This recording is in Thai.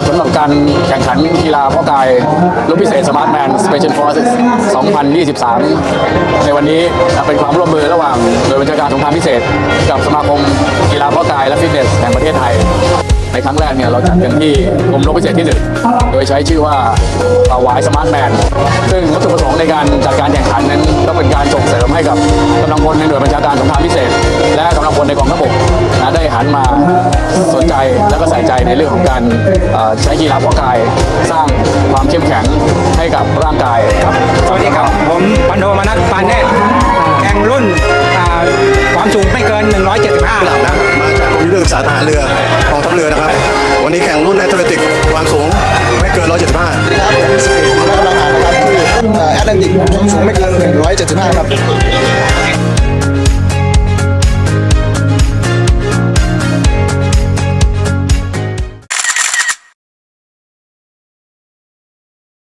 ำหรับการแข่งขันกีฬาเพาะกายลูกพิเศษสมาร์ทแมนสเปเชียลฟอร์ส2023 ในวันนี้เป็นความร่วมมือระหว่างโดยบัญชาการสงครามพิเศษ กับสมาคมกีฬาเพาะกายและฟิตเนสแห่งประเทศไทยในครั้งแรกเนี่ยเราจัดกันที่กรมรบพิเศษที่หนึ่งโดยใช้ชื่อว่าเป่าวายสมาร์ทแมนซึ่งวัตถุประสงค์ในการจัดการแข่งขันนั้นต้องเป็นการส่งเสริมให้กับกำลังพลในหน่วยบัญชาการสงครามพิเศษ และกำลังพลในกองทัพบก นะได้หันมาสนใจและก็ใส่ใจในเรื่องของการเอ่อใช้กีฬาเพาะกายสร้างความเข้มแข็งให้กับร่างกายครับสวัสดีครับ ผมพันโทมนัสปานเนตรแข่งรุ่นอ่าความสูงไม่เกิน 175นะมาจากกรมยุทธศึกษาทหารเรือกองทัพเรือนะครับ วันนี้แข่งรุ่นแอตเลติกความสูงไม่เกิน 175ครับผมสปีดและกำลังงานนะครับที่แอตแลนติกความสูงไม่เกิน 175 ครับ